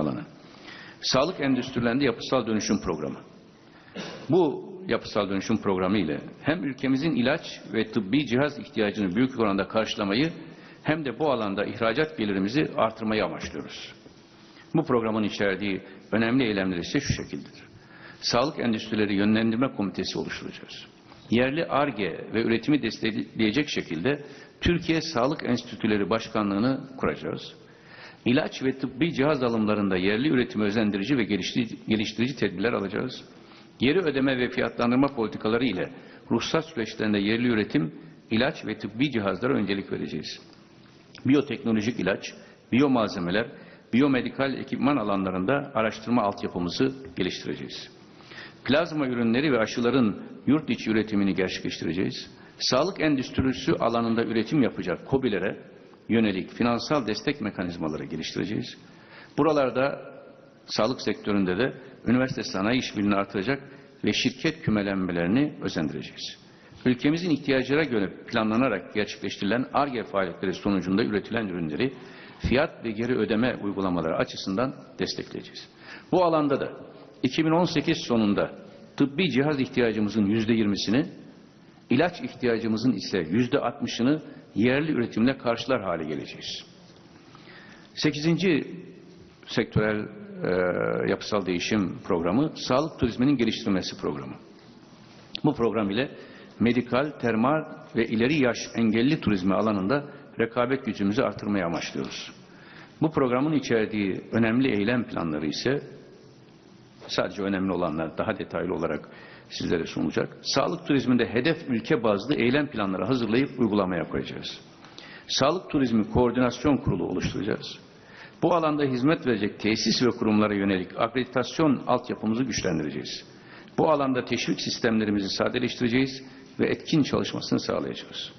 alanı. Sağlık endüstrilerinde yapısal dönüşüm programı. Bu yapısal dönüşüm programı ile hem ülkemizin ilaç ve tıbbi cihaz ihtiyacını büyük oranda karşılamayı hem de bu alanda ihracat gelirimizi artırmayı amaçlıyoruz. Bu programın içerdiği önemli eylemler ise şu şekildedir. Sağlık Endüstrileri Yönlendirme Komitesi oluşturacağız. Yerli ARGE ve üretimi destekleyecek şekilde Türkiye Sağlık Enstitüleri Başkanlığı'nı kuracağız. İlaç ve tıbbi cihaz alımlarında yerli üretimi özendirici ve geliştirici, tedbirler alacağız. Geri ödeme ve fiyatlandırma politikaları ile ruhsat süreçlerinde yerli üretim, ilaç ve tıbbi cihazlara öncelik vereceğiz. Biyoteknolojik ilaç, biyomalzemeler, biyomedikal ekipman alanlarında araştırma altyapımızı geliştireceğiz. Plazma ürünleri ve aşıların yurt içi üretimini gerçekleştireceğiz. Sağlık endüstrisi alanında üretim yapacak KOBİ'lere yönelik finansal destek mekanizmaları geliştireceğiz. Buralarda sağlık sektöründe de üniversite sanayi işbirliğini artıracak ve şirket kümelenmelerini özendireceğiz. Ülkemizin ihtiyaçlara göre planlanarak gerçekleştirilen ARGE faaliyetleri sonucunda üretilen ürünleri fiyat ve geri ödeme uygulamaları açısından destekleyeceğiz. Bu alanda da 2018 sonunda tıbbi cihaz ihtiyacımızın yüzde yirmisini, ilaç ihtiyacımızın ise yüzde altmışını yerli üretimle karşılar hale geleceğiz. Sekizinci sektörel e, yapısal değişim programı, sağlık turizminin geliştirilmesi programı. Bu program ile medikal, termal ve ileri yaş engelli turizmi alanında rekabet gücümüzü artırmaya amaçlıyoruz. Bu programın içerdiği önemli eylem planları ise sadece önemli olanlar daha detaylı olarak sizlere sunulacak. Sağlık turizminde hedef ülke bazlı eylem planları hazırlayıp uygulamaya koyacağız. Sağlık turizmi koordinasyon kurulu oluşturacağız. Bu alanda hizmet verecek tesis ve kurumlara yönelik akreditasyon altyapımızı güçlendireceğiz. Bu alanda teşvik sistemlerimizi sadeleştireceğiz ve etkin çalışmasını sağlayacağız.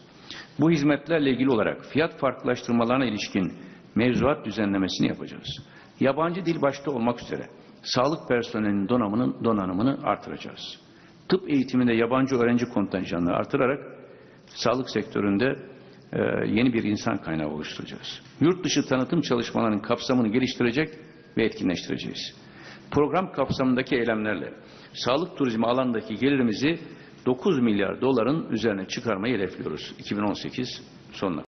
Bu hizmetlerle ilgili olarak fiyat farklılaştırmalarına ilişkin mevzuat düzenlemesini yapacağız. Yabancı dil başta olmak üzere sağlık personelinin donanımını, donanımını artıracağız. Tıp eğitiminde yabancı öğrenci kontenjanını artırarak sağlık sektöründe e, yeni bir insan kaynağı oluşturacağız. Yurt dışı tanıtım çalışmalarının kapsamını geliştirecek ve etkinleştireceğiz. Program kapsamındaki eylemlerle sağlık turizmi alandaki gelirimizi 9 milyar doların üzerine çıkarmayı hedefliyoruz 2018 sonuna.